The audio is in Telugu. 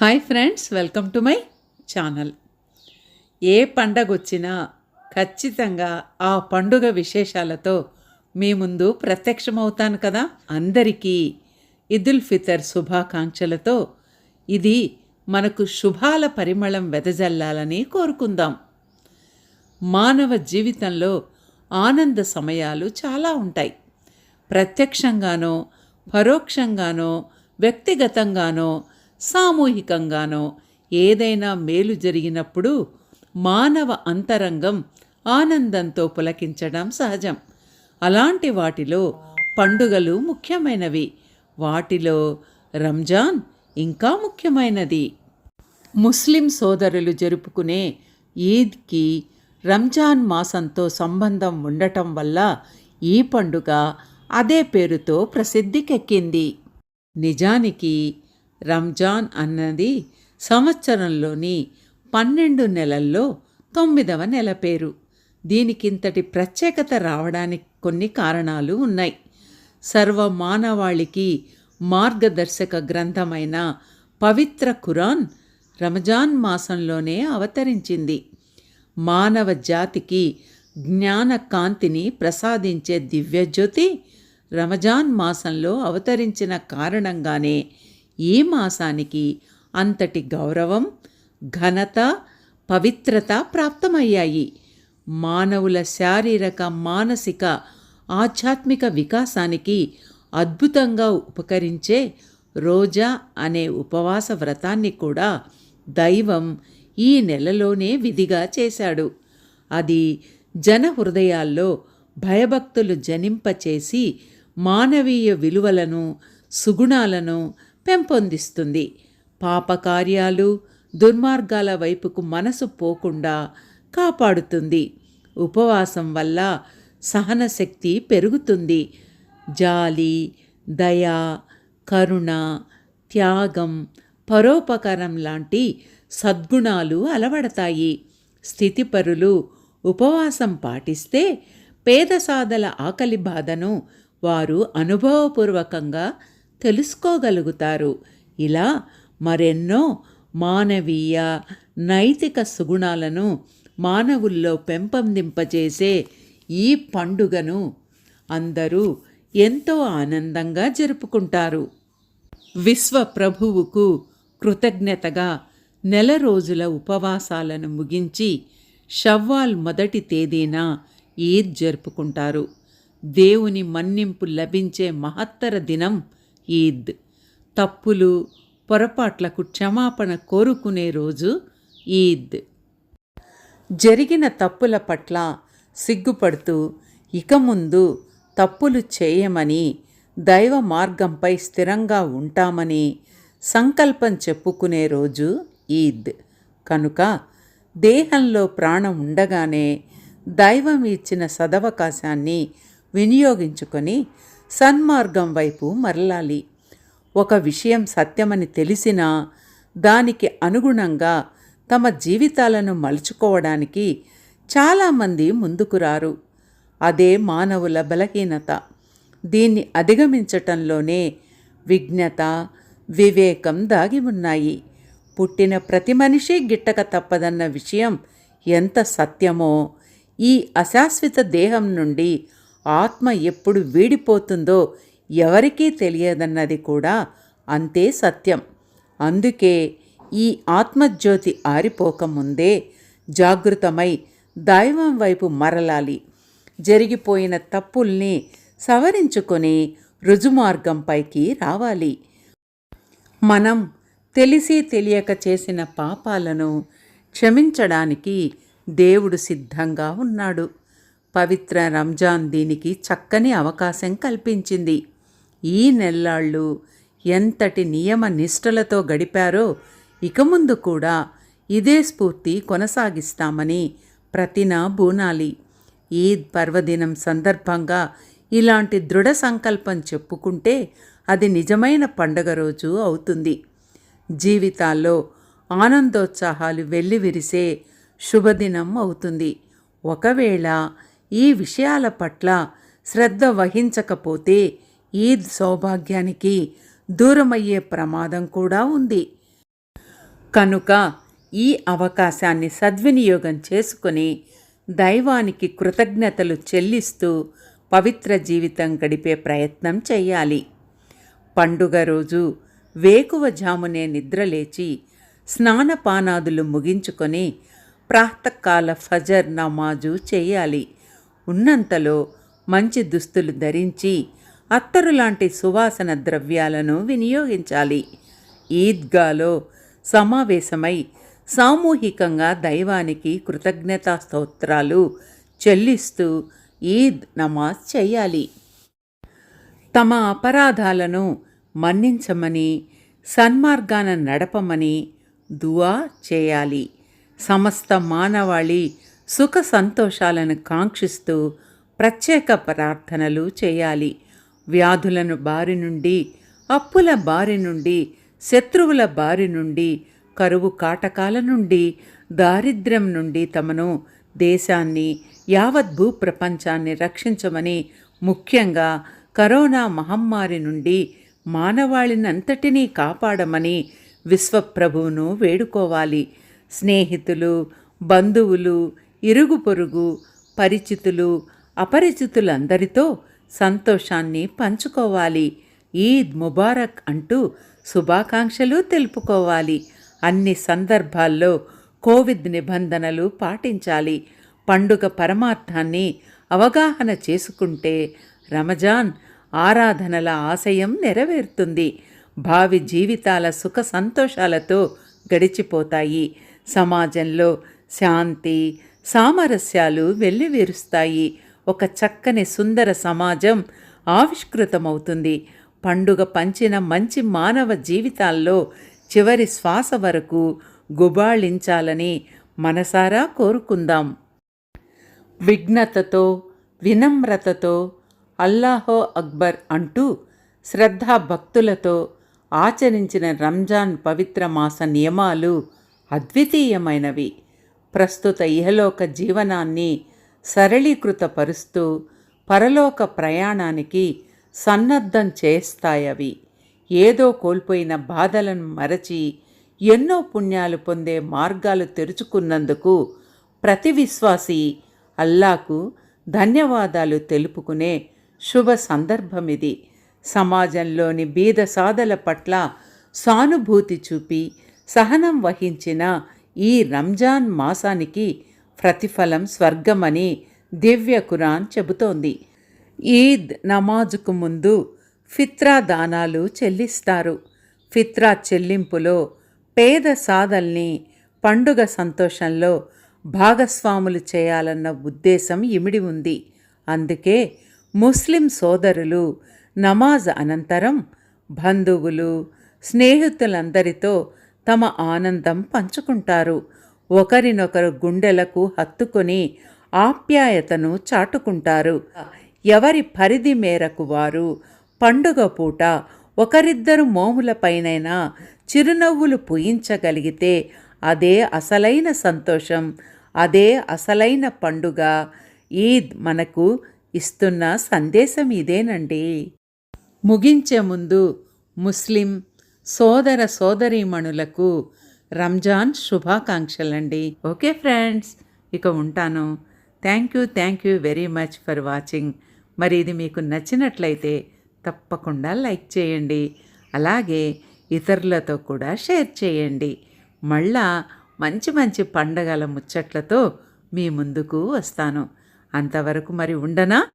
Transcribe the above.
Hi friends welcome to my channel ఏ పండగ వచ్చినా ఖచ్చితంగా ఆ పండుగ విశేషాలతో మీ ముందు ప్రత్యక్షమవుతాను కదా అందరికీ. ఇదుల్ ఫితర్ శుభాకాంక్షలతో ఇది మనకు శుభాల పరిమళం వెదజల్లాలని కోరుకుందాం. మానవ జీవితంలో ఆనంద సమయాలు చాలా ఉంటాయి. ప్రత్యక్షంగానో పరోక్షంగానో వ్యక్తిగతంగానో సామూహికంగానో ఏదైనా మేలు జరిగినప్పుడు మానవ అంతరంగం ఆనందంతో పులకించడం సహజం. అలాంటి వాటిలో పండుగలు ముఖ్యమైనవి. వాటిలో రంజాన్ ఇంకా ముఖ్యమైనది. ముస్లిం సోదరులు జరుపుకునే ఈద్కి రంజాన్ మాసంతో సంబంధం ఉండటం వల్ల ఈ పండుగ అదే పేరుతో ప్రసిద్ధికెక్కింది. నిజానికి రంజాన్ అన్నది సంవత్సరంలోని పన్నెండు నెలల్లో తొమ్మిదవ నెల పేరు. దీనికింతటి ప్రత్యేకత రావడానికి కొన్ని కారణాలు ఉన్నాయి. సర్వ మానవాళికి మార్గదర్శక గ్రంథమైన పవిత్ర ఖురాన్ రమజాన్ మాసంలోనే అవతరించింది. మానవ జాతికి జ్ఞాన కాంతిని ప్రసాదించే దివ్యజ్యోతి రమజాన్ మాసంలో అవతరించిన కారణంగానే ఈ మాసానికి అంతటి గౌరవం ఘనత పవిత్రత ప్రాప్తమయ్యాయి. మానవుల శారీరక మానసిక ఆధ్యాత్మిక వికాసానికి అద్భుతంగా ఉపకరించే రోజా అనే ఉపవాస వ్రతాన్ని కూడా దైవం ఈ నెలలోనే విధిగా చేశాడు. అది జన హృదయాల్లో భయభక్తులు జనింపచేసి మానవీయ విలువలను సుగుణాలను పెంపొందిస్తుంది. పాపకార్యాలు దుర్మార్గాల వైపుకు మనసు పోకుండా కాపాడుతుంది. ఉపవాసం వల్ల సహనశక్తి పెరుగుతుంది. జాలి దయ కరుణ త్యాగం పరోపకారం లాంటి సద్గుణాలు అలవడతాయి. స్థితిపరులు ఉపవాసం పాటిస్తే పేదసాదల ఆకలి బాధను వారు అనుభవపూర్వకంగా తెలుసుకోగలుగుతారు. ఇలా మరెన్నో మానవీయ నైతిక సుగుణాలను మానవుల్లో పెంపొందింపజేసే ఈ పండుగను అందరూ ఎంతో ఆనందంగా జరుపుకుంటారు. విశ్వ ప్రభువుకు కృతజ్ఞతగా నెల రోజుల ఉపవాసాలను ముగించి షవ్వాల్ మొదటి తేదీన ఈద్ జరుపుకుంటారు. దేవుని మన్నింపు లభించే మహత్తర దినం ఈద్. తప్పులు పొరపాట్లకు క్షమాపణ కోరుకునే రోజు ఈద్. జరిగిన తప్పుల పట్ల సిగ్గుపడుతూ ఇక ముందు తప్పులు చేయమని దైవ మార్గంపై స్థిరంగా ఉంటామని సంకల్పం చెప్పుకునే రోజు ఈద్. కనుక దేహంలో ప్రాణం ఉండగానే దైవం ఇచ్చిన సదవకాశాన్ని వినియోగించుకొని సన్మార్గం వైపు మరలాలి. ఒక విషయం సత్యమని తెలిసినా దానికి అనుగుణంగా తమ జీవితాలను మలుచుకోవడానికి చాలామంది ముందుకు రారు. అదే మానవుల బలహీనత. దీన్ని అధిగమించటంలోనే విజ్ఞత వివేకం దాగి ఉన్నాయి. పుట్టిన ప్రతి మనిషి గిట్టక తప్పదన్న విషయం ఎంత సత్యమో ఈ అశాశ్వత దేహం నుండి ఆత్మ ఎప్పుడు వీడిపోతుందో ఎవరికీ తెలియదన్నది కూడా అంతే సత్యం. అందుకే ఈ ఆత్మజ్యోతి ఆరిపోకముందే జాగృతమై దైవం వైపు మరలాలి. జరిగిపోయిన తప్పుల్ని సవరించుకొని రుజుమార్గంపైకి రావాలి. మనం తెలిసి తెలియక చేసిన పాపాలను క్షమించడానికి దేవుడు సిద్ధంగా ఉన్నాడు. పవిత్ర రంజాన్ దీనికి చక్కని అవకాశం కల్పించింది. ఈ నెల్లాళ్ళు ఎంతటి నియమ నిష్టలతో గడిపారో ఇక ముందు కూడా ఇదే స్ఫూర్తి కొనసాగిస్తామని ప్రతిన బూనాలి. ఈద్ పర్వదినం సందర్భంగా ఇలాంటి దృఢ సంకల్పం చెప్పుకుంటే అది నిజమైన పండగ రోజు అవుతుంది. జీవితాల్లో ఆనందోత్సాహాలు వెల్లివిరిసే శుభదినం అవుతుంది. ఒకవేళ ఈ విషయాల పట్ల శ్రద్ధ వహించకపోతే ఈద్ సౌభాగ్యానికి దూరమయ్యే ప్రమాదం కూడా ఉంది. కనుక ఈ అవకాశాన్ని సద్వినియోగం చేసుకొని దైవానికి కృతజ్ఞతలు చెల్లిస్తూ పవిత్ర జీవితం గడిపే ప్రయత్నం చేయాలి. పండుగ రోజు వేకువజామునే నిద్రలేచి స్నానపానాదులు ముగించుకొని ప్రాతకాల ఫజర్ నమాజు చేయాలి. ఉన్నంతలో మంచి దుస్తులు ధరించి అత్తరు లాంటి సువాసన ద్రవ్యాలను వినియోగించాలి. ఈద్గాలో సమావేశమై సామూహికంగా దైవానికి కృతజ్ఞతా స్తోత్రాలు చెల్లిస్తూ ఈద్ నమాజ్ చేయాలి. తమ అపరాధాలను మన్నించమని సన్మార్గాన నడపమని దువా చేయాలి. సమస్త మానవాళి సుఖ సంతోషాలను కాంక్షిస్తూ ప్రత్యేక ప్రార్థనలు చేయాలి. వ్యాధులను బారి నుండి అప్పుల బారి నుండి శత్రువుల బారి నుండి కరువు కాటకాల నుండి దారిద్ర్యం నుండి తమను దేశాన్ని యావత్ భూప్రపంచాన్ని రక్షించమని ముఖ్యంగా కరోనా మహమ్మారి నుండి మానవాళినంతటినీ కాపాడమని విశ్వప్రభువును వేడుకోవాలి. స్నేహితులు బంధువులు ఇరుగు పొరుగు పరిచితులు అపరిచితులందరితో సంతోషాన్ని పంచుకోవాలి. ఈద్ ముబారక్ అంటూ శుభాకాంక్షలు తెలుపుకోవాలి. అన్ని సందర్భాల్లో కోవిడ్ నిబంధనలు పాటించాలి. పండుగ పరమార్థాన్ని అవగాహన చేసుకుంటే రమజాన్ ఆరాధనల ఆశయం నెరవేరుతుంది. భావి జీవితాల సుఖ సంతోషాలతో గడిచిపోతాయి. సమాజంలో శాంతి సామరస్యాలు వెల్లివిరుస్తాయి. ఒక చక్కని సుందర సమాజం ఆవిష్కృతమవుతుంది. పండుగ పంచిన మంచి మానవ జీవితాల్లో చివరి శ్వాస వరకు గుబాళించాలని మనసారా కోరుకుందాం. విఘ్నతతో వినమ్రతతో అల్లాహో అక్బర్ అంటూ శ్రద్ధాభక్తులతో ఆచరించిన రంజాన్ పవిత్ర మాస నియమాలు అద్వితీయమైనవి. ప్రస్తుత ఇహలోక జీవనాన్ని సరళీకృతపరుస్తూ పరలోక ప్రయాణానికి సన్నద్ధం చేస్తాయవి. ఏదో కోల్పోయిన బాధలను మరచి ఎన్నో పుణ్యాలు పొందే మార్గాలు తెరుచుకున్నందుకు ప్రతి విశ్వాసి అల్లాకు ధన్యవాదాలు తెలుపుకునే శుభ సందర్భమిది. సమాజంలోని బీద సాధల పట్ల సానుభూతి చూపి సహనం వహించిన ఈ రంజాన్ మాసానికి ప్రతిఫలం స్వర్గమని దివ్య ఖురాన్ చెబుతోంది. ఈద్ నమాజుకు ముందు ఫిత్రా దానాలు చెల్లిస్తారు. ఫిత్రా చెల్లింపులో పేద సాదల్ని పండుగ సంతోషంలో భాగస్వాములు చేయాలన్న ఉద్దేశం ఇమిడి ఉంది. అందుకే ముస్లిం సోదరులు నమాజ్ అనంతరం బంధువులు స్నేహితులందరితో తమ ఆనందం పంచుకుంటారు. ఒకరినొకరు గుండెలకు హత్తుకొని ఆప్యాయతను చాటుకుంటారు. ఎవరి పరిధి మేరకు వారు పండుగ పూట ఒకరిద్దరు మోములపైనైనా చిరునవ్వులు పూయించగలిగితే అదే అసలైన సంతోషం అదే అసలైన పండుగ. ఈద్ మనకు ఇస్తున్న సందేశం ఇదేనండి. ముగించే ముందు ముస్లిం సోదర సోదరీమణులకు రంజాన్ శుభాకాంక్షలండి. ఓకే ఫ్రెండ్స్ ఇక ఉంటాను. Thank you thank you very much for watching. మరి ఇది మీకు నచ్చినట్లయితే తప్పకుండా లైక్ చేయండి. అలాగే ఇతరులతో కూడా షేర్ చేయండి. మళ్ళా మంచి మంచి పండగల ముచ్చట్లతో మీ ముందుకు వస్తాను. అంతవరకు మరి ఉండనా?